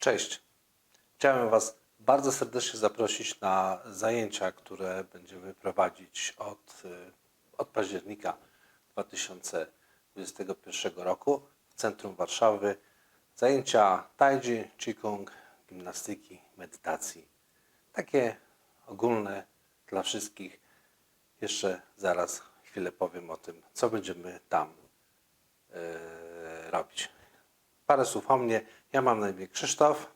Cześć. Chciałem Was bardzo serdecznie zaprosić na zajęcia, które będziemy prowadzić od, y, od października 2021 roku w centrum Warszawy. Zajęcia taiji, qigong, gimnastyki, medytacji. Takie ogólne dla wszystkich. Jeszcze zaraz chwilę powiem o tym, co będziemy tam e, robić. Parę słów o mnie. Ja mam na imię Krzysztof,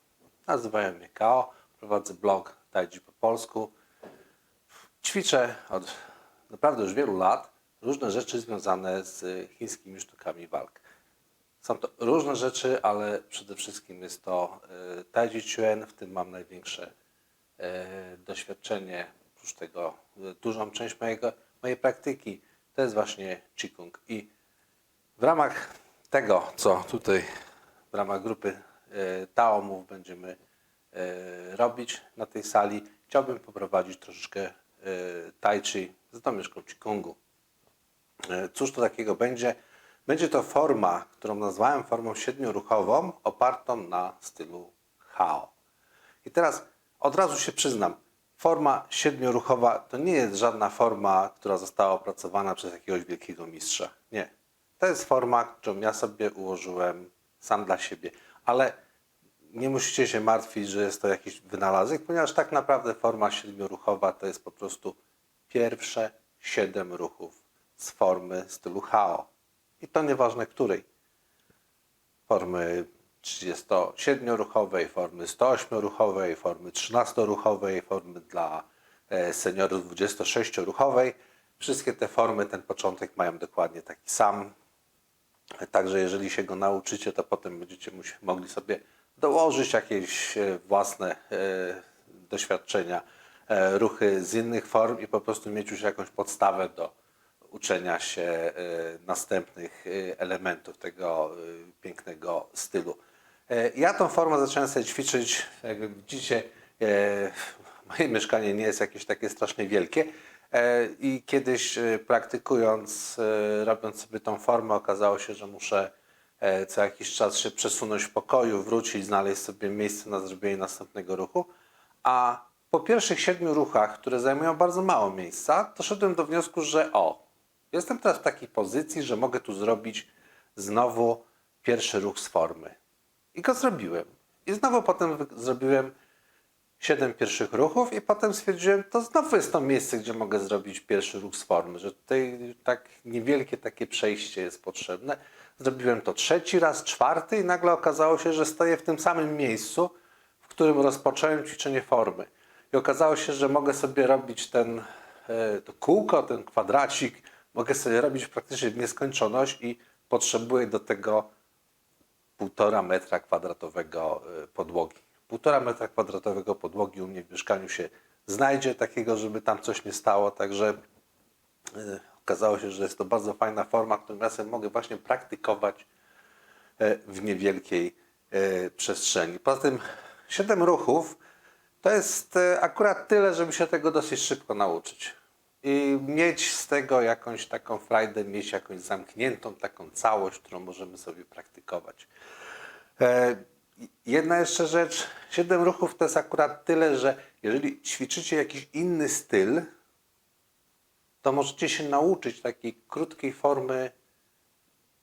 nazywają mnie Kao, prowadzę blog Taiji po polsku. Ćwiczę od naprawdę już wielu lat różne rzeczy związane z chińskimi sztukami walk. Są to różne rzeczy, ale przede wszystkim jest to e, Taiji Chuan, w tym mam największe e, doświadczenie, oprócz tego e, dużą część mojego, mojej praktyki to jest właśnie Qigong. I w ramach tego, co tutaj w ramach grupy e, Taomów będziemy e, robić na tej sali, chciałbym poprowadzić troszeczkę e, Tai Chi z domieszką Qigongu. Cóż to takiego będzie? Będzie to forma, którą nazwałem formą siedmioruchową, opartą na stylu Hao. I teraz od razu się przyznam, forma siedmioruchowa to nie jest żadna forma, która została opracowana przez jakiegoś wielkiego mistrza. Nie. To jest forma, którą ja sobie ułożyłem sam dla siebie. Ale nie musicie się martwić, że jest to jakiś wynalazek, ponieważ tak naprawdę forma siedmioruchowa to jest po prostu pierwsze siedem ruchów z formy stylu Hao. I to nieważne której formy 37-ruchowej, formy 108-ruchowej, formy 13-ruchowej, formy dla e, seniorów 26-ruchowej. Wszystkie te formy, ten początek mają dokładnie taki sam. Także jeżeli się go nauczycie, to potem będziecie mogli sobie dołożyć jakieś e, własne e, doświadczenia, e, ruchy z innych form i po prostu mieć już jakąś podstawę do uczenia się następnych elementów tego pięknego stylu. Ja tą formę zacząłem sobie ćwiczyć, jak widzicie, moje mieszkanie nie jest jakieś takie strasznie wielkie i kiedyś e, praktykując, e, robiąc sobie tą formę, okazało się, że muszę e, co jakiś czas się przesunąć w pokoju, wrócić, znaleźć sobie miejsce na zrobienie następnego ruchu. A po pierwszych siedmiu ruchach, które zajmują bardzo mało miejsca, doszedłem do wniosku, że o, jestem teraz w takiej pozycji, że mogę tu zrobić znowu pierwszy ruch z formy. I go zrobiłem. I znowu potem zrobiłem siedem pierwszych ruchów i potem stwierdziłem, to znowu jest to miejsce, gdzie mogę zrobić pierwszy ruch z formy, że tutaj tak niewielkie takie przejście jest potrzebne. Zrobiłem to trzeci raz, czwarty i nagle okazało się, że stoję w tym samym miejscu, w którym rozpocząłem ćwiczenie formy. I okazało się, że mogę sobie robić ten, e, to kółko, ten kwadracik, mogę sobie robić praktycznie w nieskończoność i potrzebuję do tego półtora metra kwadratowego y, podłogi. Półtora metra kwadratowego podłogi u mnie w mieszkaniu się znajdzie, takiego, żeby tam coś nie stało, także y, okazało się, że jest to bardzo fajna forma, którą sobie mogę właśnie praktykować e, w niewielkiej e, przestrzeni. Poza tym 7 ruchów to jest e, akurat tyle, żeby się tego dosyć szybko nauczyć. I mieć z tego jakąś taką frajdę, mieć jakąś zamkniętą taką całość, którą możemy sobie praktykować. E, Jedna jeszcze rzecz, 7 ruchów to jest akurat tyle, że jeżeli ćwiczycie jakiś inny styl, to możecie się nauczyć takiej krótkiej formy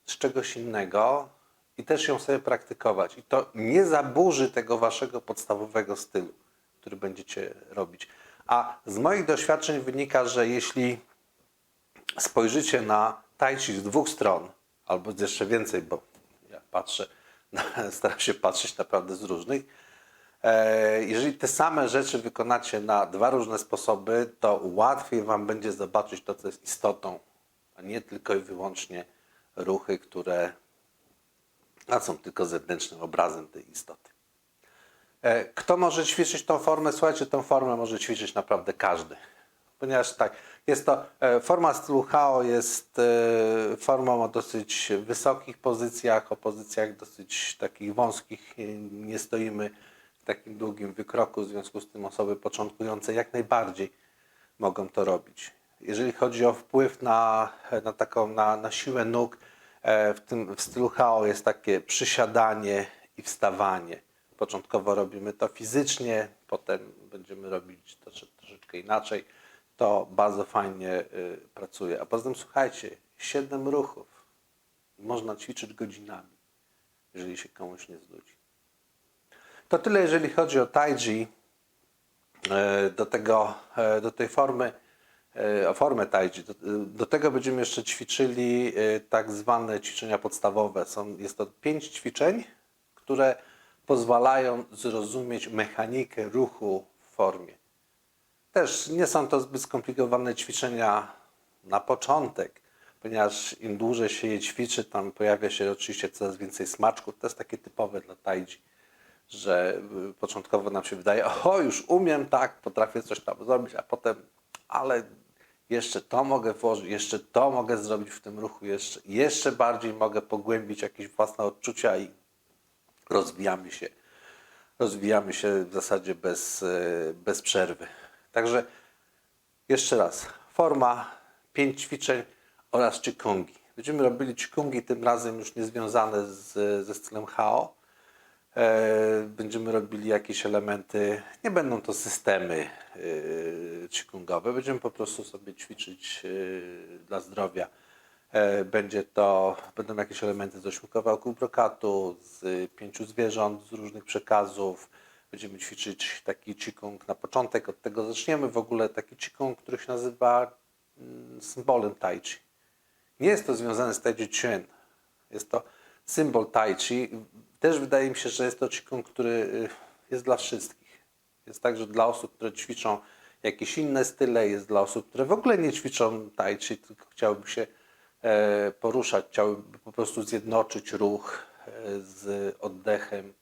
z czegoś innego i też ją sobie praktykować. I to nie zaburzy tego waszego podstawowego stylu, który będziecie robić. A z moich doświadczeń wynika, że jeśli spojrzycie na tai chi z dwóch stron, albo jeszcze więcej, bo ja patrzę, staram się patrzeć naprawdę z różnych, E, Jeżeli te same rzeczy wykonacie na dwa różne sposoby, to łatwiej Wam będzie zobaczyć to, co jest istotą, a nie tylko i wyłącznie ruchy, które są tylko zewnętrznym obrazem tej istoty. E, Kto może ćwiczyć tą formę? Słuchajcie, tą formę może ćwiczyć naprawdę każdy. Ponieważ tak, jest to e, forma stylu Hao jest e, formą o dosyć wysokich pozycjach, o pozycjach dosyć takich wąskich. E, Nie stoimy w takim długim wykroku, w związku z tym osoby początkujące jak najbardziej mogą to robić. Jeżeli chodzi o wpływ na, na taką na, na siłę nóg, w tym w stylu Hao jest takie przysiadanie i wstawanie. początkowo robimy to fizycznie, potem będziemy robić to trosze- troszeczkę inaczej, to bardzo fajnie y, pracuje. A poza tym słuchajcie, 7 ruchów. Można ćwiczyć godzinami, jeżeli się komuś nie znudzi. To tyle, jeżeli chodzi o Tai Chi. E, Do, tego, e, do tej formy, o formę Tai Chi. Do, do tego będziemy jeszcze ćwiczyli tak zwane ćwiczenia podstawowe. Są, jest to pięć ćwiczeń, które pozwalają zrozumieć mechanikę ruchu w formie. Też nie są to zbyt skomplikowane ćwiczenia na początek, ponieważ im dłużej się je ćwiczy, tam pojawia się oczywiście coraz więcej smaczków. To jest takie typowe dla Tai Chi, że y, początkowo nam się wydaje, o już umiem, tak, potrafię coś tam zrobić, a potem, ale jeszcze to mogę włożyć, jeszcze to mogę zrobić w tym ruchu, jeszcze, jeszcze bardziej mogę pogłębić jakieś własne odczucia i rozwijamy się, rozwijamy się w zasadzie bez, e, bez przerwy. Także jeszcze raz, forma, pięć ćwiczeń oraz Qigong'i. Będziemy robili Qigong'i tym razem już niezwiązane z, ze stylem HO. E, Będziemy robili jakieś elementy, nie będą to systemy e, Qigongowe, będziemy po prostu sobie ćwiczyć e, dla zdrowia. E, Będzie to, będą jakieś elementy z ośmiokawałków brokatu, z pięciu zwierząt, z różnych przekazów. Będziemy ćwiczyć taki qigong na początek, od tego zaczniemy. W ogóle taki qigong, który się nazywa mm, symbolem tai chi. Nie jest to związane z tai chi chuan. Jest to symbol tai chi. Też wydaje mi się, że jest to qigong, który y, jest dla wszystkich. Jest także dla osób, które ćwiczą jakieś inne style, jest dla osób, które w ogóle nie ćwiczą tai chi, tylko chciałyby się e, poruszać, chciałyby po prostu zjednoczyć ruch e, z oddechem,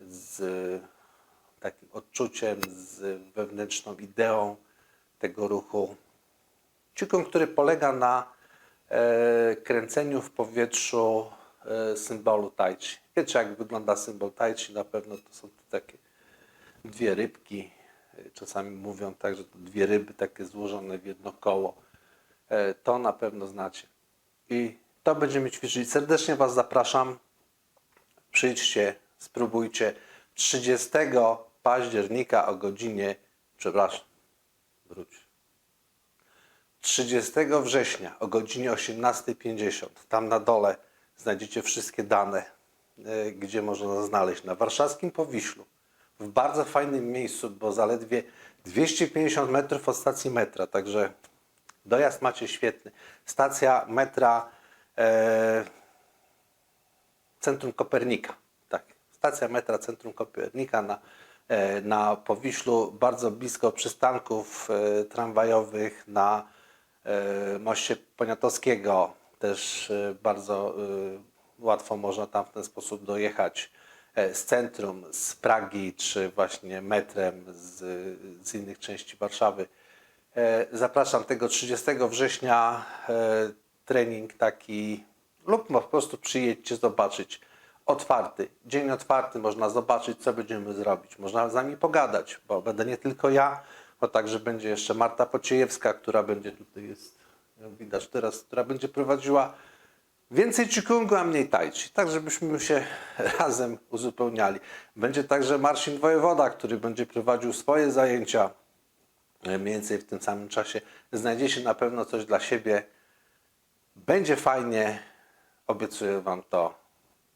z takim odczuciem, z wewnętrzną ideą tego ruchu. Qigong, który polega na e, kręceniu w powietrzu e, symbolu tai chi. Wiecie, jak wygląda symbol tai chi? Na pewno to są to takie dwie rybki. Czasami mówią tak, że to dwie ryby takie złożone w jedno koło. E, to na pewno znacie. I to będziemy ćwiczyć. Serdecznie Was zapraszam. Przyjdźcie, spróbujcie. 30 października o godzinie, przepraszam, wróć. 30 września o godzinie 18.50. Tam na dole znajdziecie wszystkie dane, e, gdzie można znaleźć. Na warszawskim Powiślu. W bardzo fajnym miejscu, bo zaledwie 250 metrów od stacji metra. Także dojazd macie świetny. Stacja metra e, Centrum Kopernika. Tak, stacja metra Centrum Kopernika na, na Powiślu, bardzo blisko przystanków e, tramwajowych na e, moście Poniatowskiego. Też e, bardzo e, łatwo można tam w ten sposób dojechać e, z centrum, z Pragi, czy właśnie metrem z, z innych części Warszawy. E, Zapraszam tego 30 września. e, Trening taki, lub po prostu przyjedźcie zobaczyć. Otwarty, dzień otwarty, można zobaczyć, co będziemy zrobić. Można z nami pogadać, bo będę nie tylko ja, bo także będzie jeszcze Marta Pociejewska, która będzie tutaj jest, widać teraz, która będzie prowadziła Więcej Qigongu, a mniej Tai Chi, tak żebyśmy się razem uzupełniali. Będzie także Marcin Wojewoda, który będzie prowadził swoje zajęcia mniej więcej w tym samym czasie. Znajdziecie na pewno coś dla siebie. Będzie fajnie, obiecuję Wam to.